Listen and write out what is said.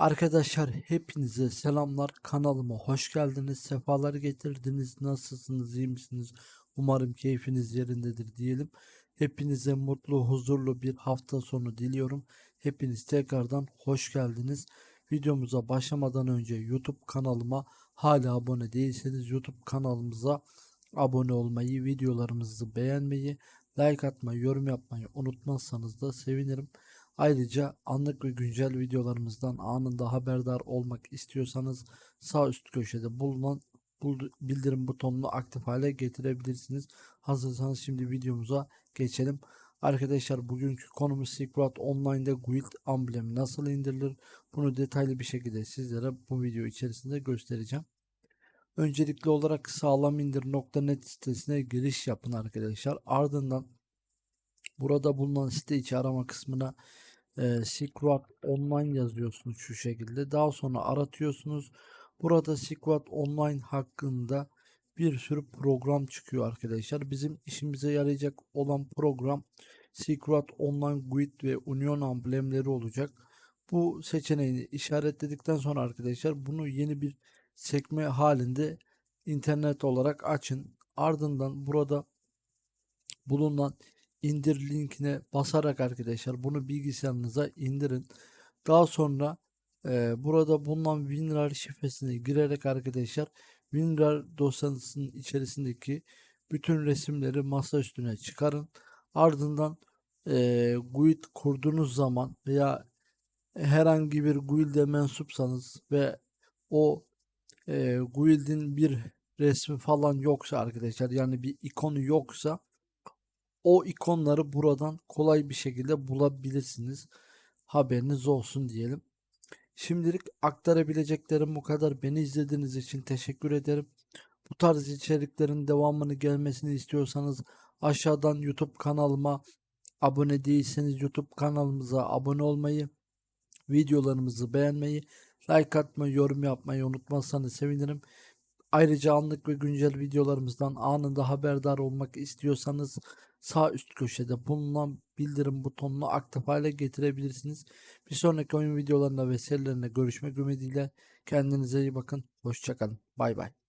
Arkadaşlar hepinize selamlar. Kanalıma hoş geldiniz. Sefalar getirdiniz. Nasılsınız? İyi misiniz? Umarım keyfiniz yerindedir diyelim. Hepinize mutlu huzurlu bir hafta sonu diliyorum. Hepiniz tekrardan hoş geldiniz. Videomuza başlamadan önce YouTube kanalıma hala abone değilseniz YouTube kanalımıza abone olmayı videolarımızı beğenmeyi like atmayı yorum yapmayı unutmazsanız da sevinirim Ayrıca anlık ve güncel videolarımızdan anında haberdar olmak istiyorsanız sağ üst köşede bulunan bul- bildirim butonunu aktif hale getirebilirsiniz. Hazırsanız şimdi videomuza geçelim. Arkadaşlar bugünkü konumuz Silk Online'da Guild amblemi nasıl indirilir? Bunu detaylı bir şekilde sizlere bu video içerisinde göstereceğim. Öncelikli olarak sağlamindir.net sitesine giriş yapın arkadaşlar. Ardından burada bulunan site içi arama kısmına e, Silk Road Online yazıyorsunuz şu şekilde. Daha sonra aratıyorsunuz. Burada Silk Road Online hakkında bir sürü program çıkıyor arkadaşlar. Bizim işimize yarayacak olan program Silk Road Online Guide ve Union amblemleri olacak. Bu seçeneğini işaretledikten sonra arkadaşlar bunu yeni bir sekme halinde internet olarak açın. Ardından burada bulunan indir linkine basarak arkadaşlar bunu bilgisayarınıza indirin. Daha sonra e, burada bulunan WinRAR şifresini girerek arkadaşlar WinRAR dosyasının içerisindeki bütün resimleri masa üstüne çıkarın. Ardından e, GUID kurduğunuz zaman veya herhangi bir GUID'e mensupsanız ve o e, GUID'in bir resmi falan yoksa arkadaşlar yani bir ikonu yoksa o ikonları buradan kolay bir şekilde bulabilirsiniz. Haberiniz olsun diyelim. Şimdilik aktarabileceklerim bu kadar. Beni izlediğiniz için teşekkür ederim. Bu tarz içeriklerin devamını gelmesini istiyorsanız aşağıdan YouTube kanalıma abone değilseniz YouTube kanalımıza abone olmayı, videolarımızı beğenmeyi, like atmayı, yorum yapmayı unutmazsanız sevinirim. Ayrıca anlık ve güncel videolarımızdan anında haberdar olmak istiyorsanız sağ üst köşede bulunan bildirim butonunu aktif hale getirebilirsiniz. Bir sonraki oyun videolarında ve serilerinde görüşmek ümidiyle kendinize iyi bakın. Hoşçakalın. Bay bay.